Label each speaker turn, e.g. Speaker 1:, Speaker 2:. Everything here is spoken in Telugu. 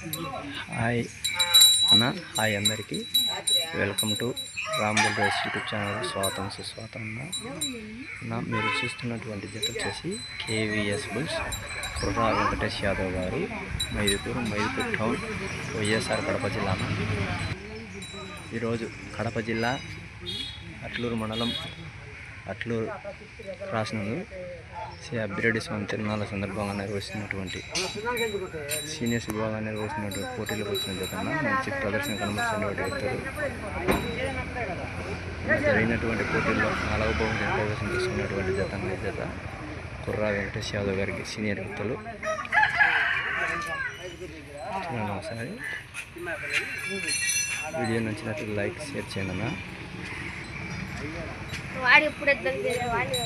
Speaker 1: హాయ్ అన్న హాయ్ అందరికీ. వెల్కమ్ టు రాంబుల్ రైస్ యూట్యూబ్ ఛానల్. స్వాతం సుస్వాతం అన్న. అన్న మీరు చూస్తున్నటువంటి జత వచ్చేసి కేవీఎస్ బుల్స్. కుర్రా వెంకటేష్ యాదవ్ గారు మైదుకూరు మైదుపూర్ టౌన్ వైఎస్ఆర్ కడప జిల్లా అన్న. ఈరోజు కడప జిల్లా అట్లూరు మండలం అట్లు రాసినందు శ్రీ అబ్బిరెడ్డి స్వామి తిరునాళ్ళ సందర్భంగా నిర్వహిస్తున్నటువంటి సీనియర్స్ విభాగాన్ని నిర్వహిస్తున్నటువంటి పోటీలకు వచ్చిన జతన్న మంచి ప్రదర్శన కనబడుతున్నటువంటి వ్యక్తులు. జరిగినటువంటి పోటీల్లో నాలుగవ బహుమతిని కైవసం చేసుకున్నటువంటి జత జత కుర్రా వెంకటేష్ యాదవ్ గారికి సీనియర్ వ్యక్తులు. ఒకసారి వీడియో నచ్చినట్లు లైక్ షేర్ చేయండి అన్న.
Speaker 2: વાડી ઉપડે જ દર્દી
Speaker 3: વાડી